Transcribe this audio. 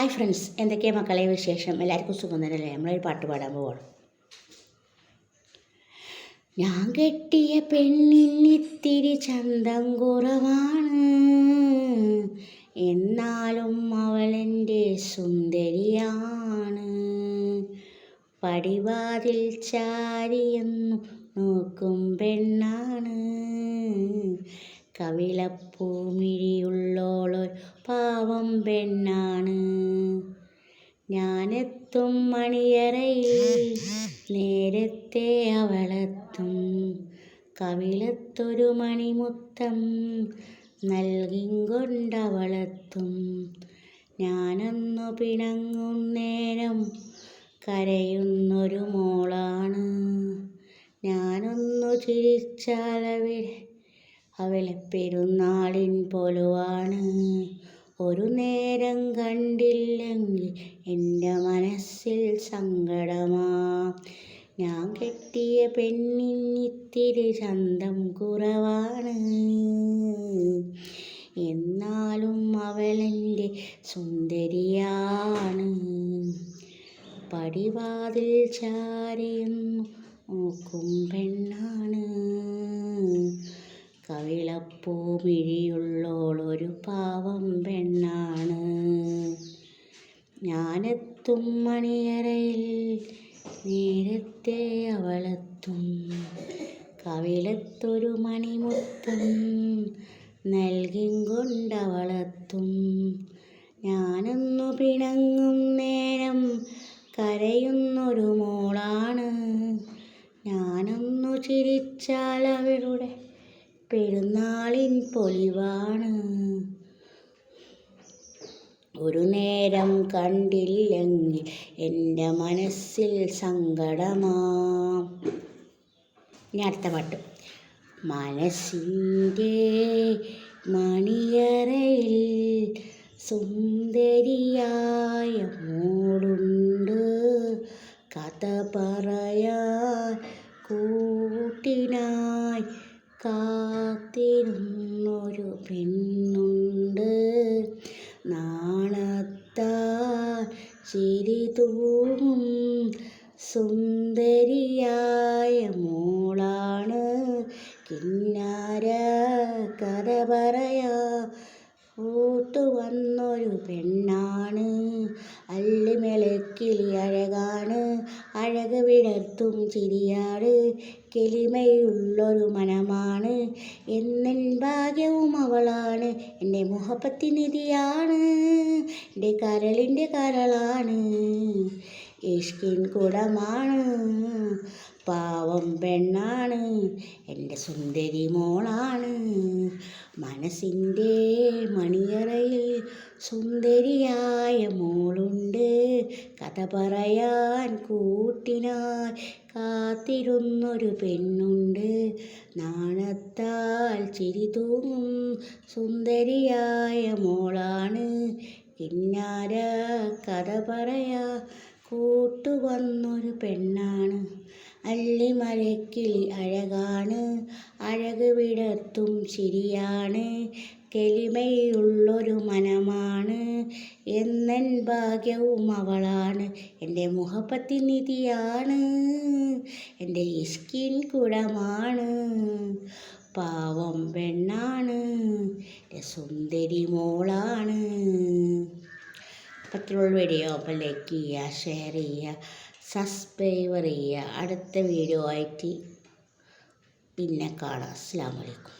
Hi friends എന്തൊക്കെയാണ് മക്കളെ വിശേഷം? എല്ലാവർക്കും സുഖം തന്നെയല്ലേ നമ്മളൊരു പാട്ട് പാടാൻ പോവാണ്. ഞാൻ കെട്ടിയ പെണ്ണിനിത്തിരി ചന്തം കുറവാണ്. എന്നാലും അവളെന്റെ സുന്ദരിയാണ്. പടിവാതിൽ ചാരിയെന്നു നോക്കും പെണ്ണാണ്. കവിളപ്പൂമിഴിയുള്ളോളൊരു പാവം പെണ്ണാണ്. ഞാനെത്തും മണിയറയിൽ നേരത്തെ അവളെത്തും. കവിളത്തൊരു മണിമുത്തം നൽകിക്കൊണ്ടവളെത്തും ഞാനൊന്നു പിണങ്ങും നേരം കരയുന്നൊരു മോളാണ്. ഞാനൊന്നു ചിരിച്ചാലവിടെ അവളെ പെരുന്നാളിൻ പൊലുവാണ്. ഒരു നേരം കണ്ടില്ലെങ്കിൽ എന്റെ മനസ്സിൽ സങ്കടമാ. ഞാൻ കെട്ടിയ പെണ്ണിനിത്തിരി ചന്തം കുറവാണ്. എന്നാലും അവളെന്റെ സുന്ദരിയാണ്. പടിവാതിൽ ചാരിയും നോക്കും പെണ്ണാണ്. കവിളപ്പൂമിഴിയുള്ളോളൊരു പാവം പെണ്ണാണ്. ഞാനെത്തും മണിയറയിൽ നേരത്തെ അവളെത്തും. കവിളത്തൊരു മണിമുത്തം നൽകിക്കൊണ്ടവളെത്തും ഞാനൊന്നു പിണങ്ങും നേരം കരയുന്നൊരു മോളാണ്. ഞാനൊന്നു ചിരിച്ചാൽ അവളുടെ പെരുന്നാളിൻ പൊലിവാണ്. ഒരു നേരം കണ്ടില്ലെങ്കിൽ എന്റെ മനസ്സിൽ സങ്കടമാ. ഇനി അടുത്ത പാട്ട്. മനസ്സിന്റെ മണിയറയിൽ സുന്ദരിയായ നാണത്താൽ ചിരി തൂങ്ങും. സുന്ദരിയായ മോളാണ് കിന്നാര പെണ്ണാണ്. അല്ലിമലക്കിളി അഴകാണ്. അഴക് വിടർത്തും ചിരിയാണ് കെളിമയുള്ളൊരു മനമാണ്. എന്നൻ ഭാഗ്യവും അവളാണ്. എന്റെ മുഹപ്പത്തിനിധിയാണ് എന്റെ കരളിന്റെ കരളാണ്. ഇഷ്കിൻ കുടമാണ്. പാവം പെണ്ണാണ്. എന്റെ സുന്ദരി മോളാണ്. മനസ്സിന്റെ മണിയറയിൽ സുന്ദരിയായ മോളുണ്ട്. കഥ പറയാൻ കൂട്ടിനായി കാത്തിരുന്നൊരു പെണ്ണുണ്ട്. നാണത്താൽ ചിരി തൂങ്ങും സുന്ദരിയായ മോളാണ്. കിന്നാര കഥ പറയാ കൂട്ടുവന്നൊരു പെണ്ണാണ്. അല്ലിമരക്കിളി അഴകാണ്. അഴക് വിടത്തും ശരിയാണ്. കെളിമയുള്ളൊരു മനമാണ്. എന്നൻ ഭാഗ്യവും അവളാണ്. എന്റെ മുഖപ്പത്തിനിധിയാണ് എന്റെ ഇസ്കിൻ കുടമാണ്. പാവം പെണ്ണാണ്. സുന്ദരി മോളാണ്. പറ്റുള്ള വീഡിയോ അപ്പോൾ ലൈക്ക് ചെയ്യുക ഷെയർ ചെയ്യുക. സബ്സ്ക്രൈബർ ചെയ്യുക. അടുത്ത വീഡിയോ ആയിട്ട് പിന്നെ കാണാം. അസ്സലാമു വലൈക്കും